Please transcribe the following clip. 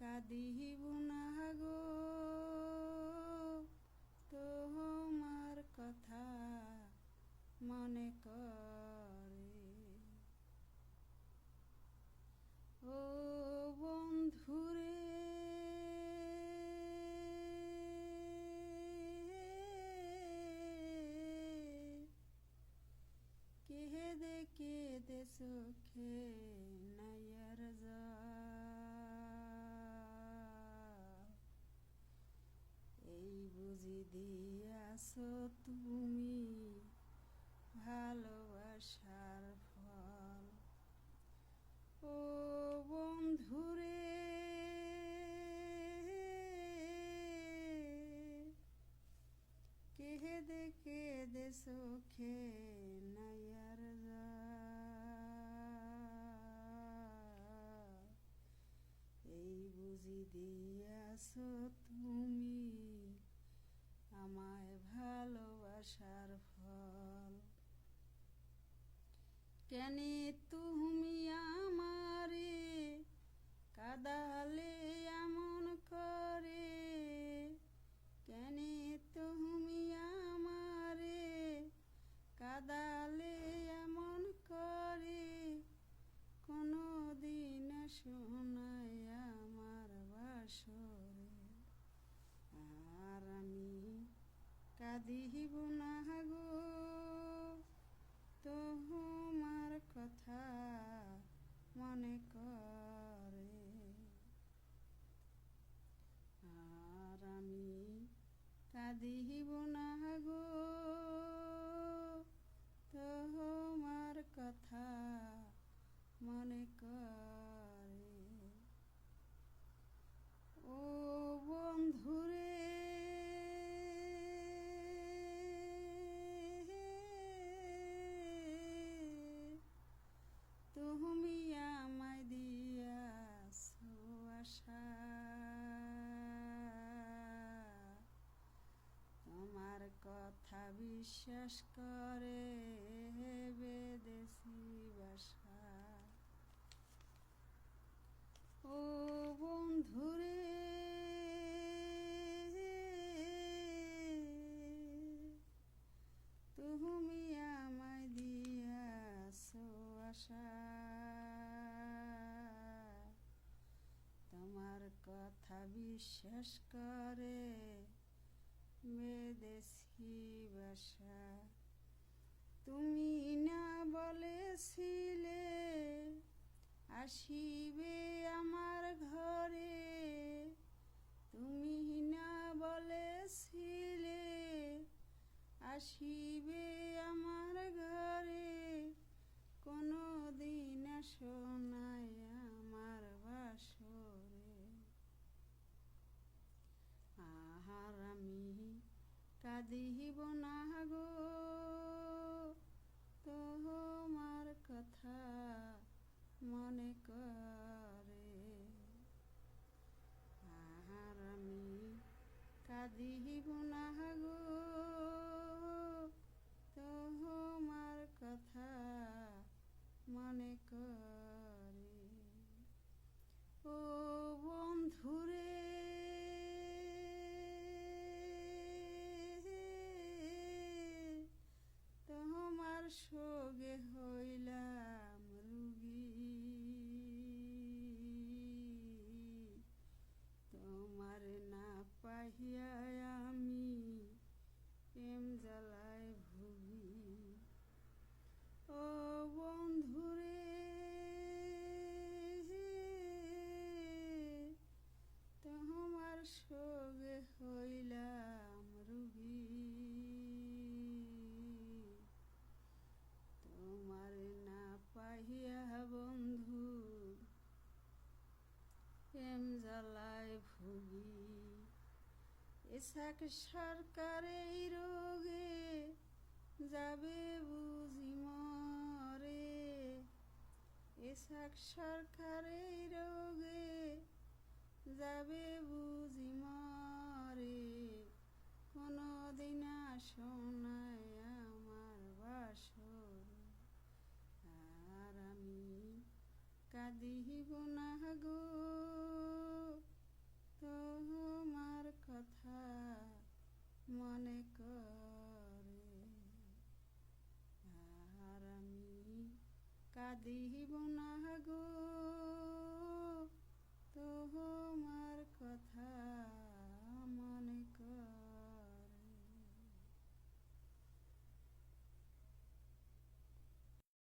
কাঁদিব না গো তোমার কথা মনে করে। ও বন্ধুরে কেদে কেদে সুখে নয়র যা বুঝি দিয়াছ তুমি ভালোবাসার ফল। ও বন্ধুরে কেহেদে কেদে চোখে নাইয়ার এই বুঝি দিয়াছ তুমি আমায় ভালোবাসার ফল। কেন তুমি বিশ্বাস করে বেদেশি বাসা। ও বন্ধুরে তুমি আমায় দিয়াছো আশা। তোমার কথা বিশ্বাস করে পাশাপাশি yeah, yeah. এক সরকার এই রোগে, যাবে বুঝি মরে। এসাক সরকার এই রোগে, যাবে বুঝি মরে। কোনো দিন শোনায় আমার বাস আর আমি কাঁদিব না। করে আর আমি কাঁদিব